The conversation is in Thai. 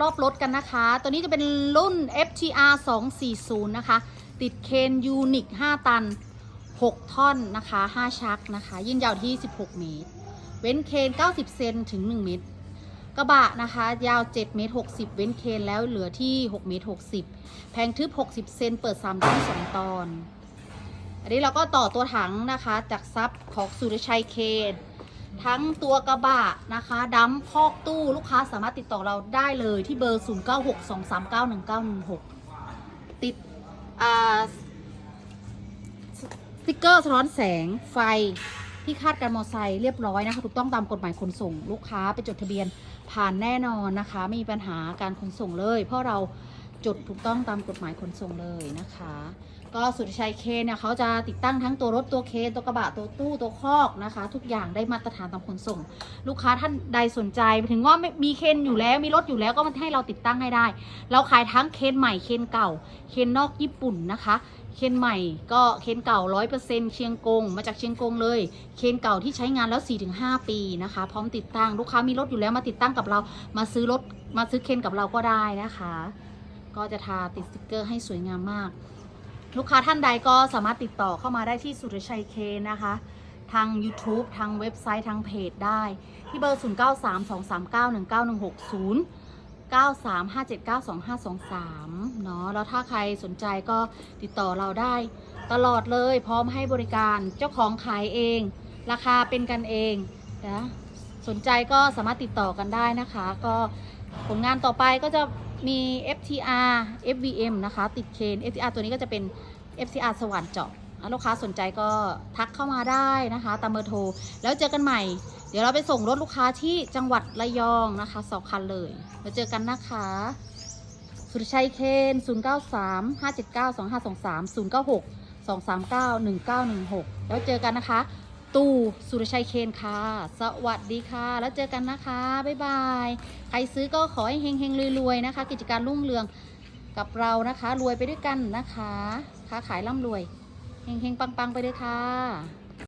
รอบรถกันนะคะ ตัวนี้จะเป็นรุ่น FTR 240 นะคะ ติดเคนยูนิค 5 ตัน 6 ท่อนนะคะ 5 ชักนะคะ ยื่นยาวที่ 16 เมตร เว้นเคน 90 เซนถึง 1 เมตร กระบะนะคะ ยาว 7 เมตร 60 เว้นเคนแล้วเหลือที่ 6 เมตร 60 แพงทึบ 60 เซน เปิด 3ที่2ตอน อันนี้เราก็ต่อตัวถังนะคะ จากซับของสุรชัยเคน ทั้งตัวกระบะนะคะดัมพอกตู้ลูกค้าสามารถติดต่อเราได้เลยที่เบอร์ 0962391916 ติดอ่าสสติกเกอร์สะท้อนแสงไฟที่คาดการมอไซค์เรียบร้อยนะคะถูกต้องตามกฎหมายขนส่ง ลูกค้าไปจดทะเบียนผ่านแน่นอนนะคะ ไม่มีปัญหาการขนส่งเลย เพราะเรา จดถูกต้องตามกฎหมายขนส่งเลยนะคะ ก็สุทชัยเคเนี่ยเขาจะติดตั้งทั้งตัวรถตัวเคตัวกระบะตัวตู้ตัวคอกนะคะ ทุกอย่างได้มาตรฐานตามขนส่ง ลูกค้าท่านใดสนใจถึงว่ามีเคนอยู่แล้วมีรถอยู่แล้วก็มาให้เราติดตั้งให้ได้ เราขายทั้งเคนใหม่เคนเก่า เคนนอกญี่ปุ่นนะคะเคนใหม่ก็เคนเก่า 100%เชียงกง มาจากเชียงกงเลย เคนเก่าที่ใช้งานแล้ว 4-5 ปีนะคะ พร้อมติดตั้ง ลูกค้ามีรถอยู่แล้วมาติดตั้งกับเรา มาซื้อรถมาซื้อเคนกับเราก็ได้นะคะ ก็จะทาติดสติกเกอร์ให้สวยงามมาก ลูกค้าท่านใดก็สามารถติดต่อเข้ามาได้ที่สุรชัยเคนนะคะ ทาง YouTube ทางเว็บไซต์ทางเพจได้ ที่เบอร์ 0932391916 0935792523 เนาะแล้วถ้าใครสนใจก็ติดต่อเราได้ ตลอดเลยพร้อมให้บริการเจ้าของขายเอง ราคาเป็นกันเองนะสนใจก็สามารถติดต่อกันได้นะคะ ก็ผลงานต่อไปก็จะ มี FTR FVM นะคะ ติดเคน FTR ตัวนี้ก็จะเป็น FTR สว่านเจาะลูกค้าสนใจก็ทักเข้ามาได้นะคะตามเบอร์โทร แล้วเจอกันใหม่ เดี๋ยวเราไปส่งรถลูกค้าที่จังหวัดระยองนะคะสองคันเลยแล้วเจอกันนะคะสุรชัยเคน 093 579 2523 096 239 1916 แล้วเจอกันนะคะ ตู่สุรชัยเคนค่ะ สวัสดีค่ะ แล้วเจอกันนะคะ บ๊ายบาย ใครซื้อก็ขอให้เฮงเฮงรวยๆนะคะ กิจการรุ่งเรืองกับเรานะคะ รวยไปด้วยกันนะคะ ค้าขายร่ำรวย เฮงเฮงปังๆ ไปเลยค่ะ